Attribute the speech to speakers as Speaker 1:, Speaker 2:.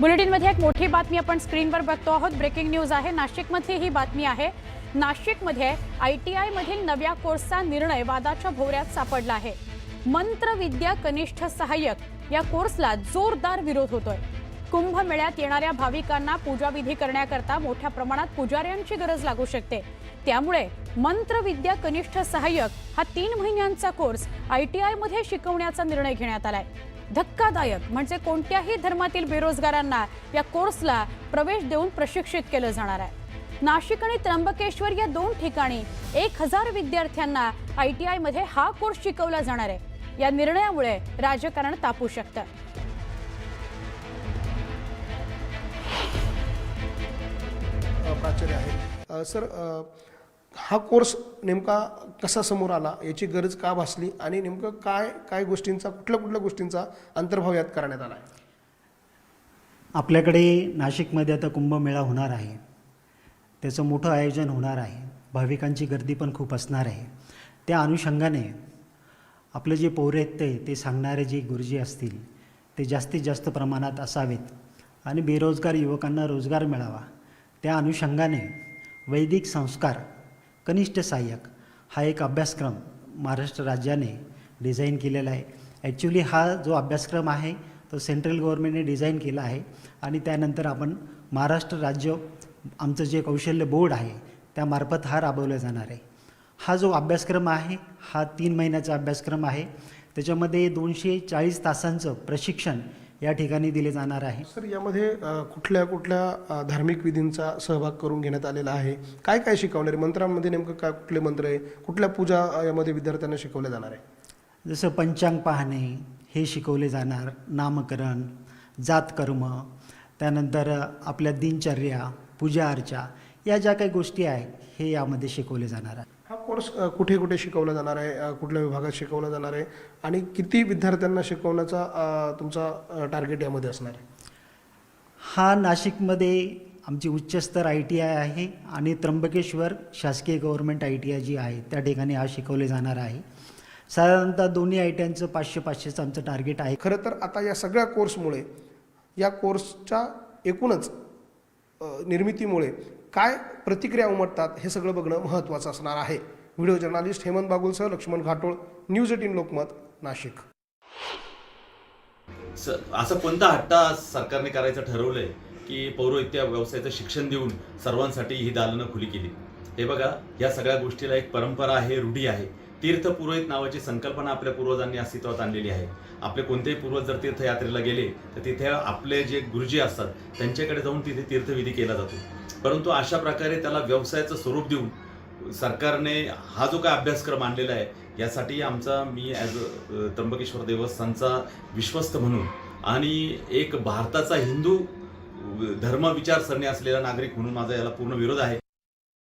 Speaker 1: बुलेटिनमध्ये एक मोठी बातमी आपण स्क्रीनवर बघतो आहोत. ब्रेकिंग न्यूज आहे. नाशिकमधली ही बातमी आहे. नाशिकमध्ये आय टी आयमधील नव्या कोर्सचा निर्णय वादाच्या भोवऱ्यात सापडला आहे. मंत्रविद्या कनिष्ठ सहाय्यक या कोर्सला जोरदार विरोध होतोय. कुंभमेळ्यात येणाऱ्या भाविकांना पूजाविधी करण्याकरता मोठ्या प्रमाणात पुजाऱ्यांची गरज लागू शकते. त्यामुळे मंत्रविद्या कनिष्ठ सहाय्यक हा तीन महिन्यांचा कोर्स आय टी आयमध्ये शिकवण्याचा निर्णय घेण्यात आलाय. धक्कादायक म्हणजे कोणत्याही धर्मातील बेरोजगारांना या कोर्सला प्रवेश देऊन प्रशिक्षित केलं जाणार आहे. नाशिक आणि त्र्यंबकेश्वर या दोन ठिकाणी एक हजार विद्यार्थ्यांना आय टी आयमध्ये हा कोर्स शिकवला जाणार आहे. या निर्णयामुळे राजकारण तापू शकतं.
Speaker 2: प्राचार्य सर हा कोर्स नेमका कसा समोर आला याची गरज का भासली आणि नेमकं काय काय गोष्टींचा कुठल्या कुठल्या गोष्टींचा अंतर्भाव यात करण्यात आला आहे?
Speaker 3: आपल्याकडे नाशिकमध्ये आता कुंभमेळा होणार आहे. त्याचं मोठं आयोजन होणार आहे. भाविकांची गर्दी पण खूप असणार आहे. त्या अनुषंगाने आपलं जे पौरेत्य ते सांगणारे जे गुरुजी असतील ते जास्तीत जास्त प्रमाणात असावेत आणि बेरोजगार युवकांना रोजगार मिळावा. त्या अनुषंगाने वैदिक संस्कार कनिष्ठ सहाय्यक हा एक अभ्यासक्रम महाराष्ट्र राज्याने डिझाईन केलेला आहे. ॲक्च्युली हा जो अभ्यासक्रम आहे तो सेंट्रल गव्हर्नमेंटने डिझाईन केला आहे आणि त्यानंतर आपण महाराष्ट्र राज्य आमचं जे कौशल्य बोर्ड आहे त्यामार्फत हा राबवला जाणार आहे. हा जो अभ्यासक्रम आहे हा तीन महिन्याचा अभ्यासक्रम आहे. त्याच्यामध्ये दोनशे चाळीस तासांचं प्रशिक्षण या ठिकाणी दिले जाणार आहे.
Speaker 2: सर यामध्ये कुठल्या कुठल्या धार्मिक विधींचा सहभाग करून घेण्यात आलेला आहे? काय काय शिकवणार आहे? मंत्रांमध्ये नेमकं काय कुठले मंत्र आहे? कुठल्या पूजा यामध्ये विद्यार्थ्यांना शिकवल्या जाणार आहे?
Speaker 3: जसं पंचांग पाहणे हे शिकवले जाणार. नामकरण जातकर्म त्यानंतर आपल्या दिनचर्या पूजा अर्चा या ज्या काही गोष्टी आहेत हे यामध्ये शिकवले जाणार आहे.
Speaker 2: कोर्स कुठे कुठे शिकवला जाणार आहे कुठल्या विभागात शिकवला जाणार आहे आणि किती विद्यार्थ्यांना शिकवण्याचा तुमचा टार्गेट यामध्ये असणार आहे?
Speaker 3: हा नाशिकमध्ये आमची उच्चस्तर आय टी आय आहे आणि त्र्यंबकेश्वर शासकीय गव्हर्नमेंट आय टी आय जी आहे त्या ठिकाणी हा शिकवले जाणार आहे. साधारणतः दोन्ही आय टी आयचं पाचशे पाचशेचं आमचं टार्गेट आहे.
Speaker 2: खरं तर आता या सगळ्या कोर्समुळे या कोर्सच्या एकूणच निर्मितीमुळे काय प्रतिक्रिया उमटतात हे सगळं बघणं महत्त्वाचं असणार आहे. व्हिडिओ जर्नालिस्ट हेमंत बागुलसह लक्ष्मण घाटोळ न्यूज एटीन लोकमत नाशिक.
Speaker 4: स असं कोणता हट्टा सरकारने करायचं ठरवलंय की पौरोहित्य व्यवसायाचं शिक्षण देऊन सर्वांसाठी ही दालनं खुली केली? हे बघा या सगळ्या गोष्टीला एक परंपरा आहे रूढी आहे. तीर्थ पुरोहित नावाची संकल्पना आपल्या पूर्वजांनी अस्तित्वात आणलेली आहे. आपले कोणतेही पूर्वज जर तीर्थयात्रेला गेले तर तिथे आपले जे गुरुजी असतात त्यांच्याकडे जाऊन तिथे तीर्थविधी केला जातो. परंतु अशा प्रकारे त्याला व्यवसायाचं स्वरूप देऊन सरकारने हा जो काय अभ्यासक्रम आणलेला आहे यासाठी आमचा मी ॲज अ त्र्यंबकेश्वर देवस्थानचा विश्वस्त म्हणून आणि एक भारताचा हिंदू धर्म विचारसरणी असलेला नागरिक म्हणून माझा याला पूर्ण विरोध आहे.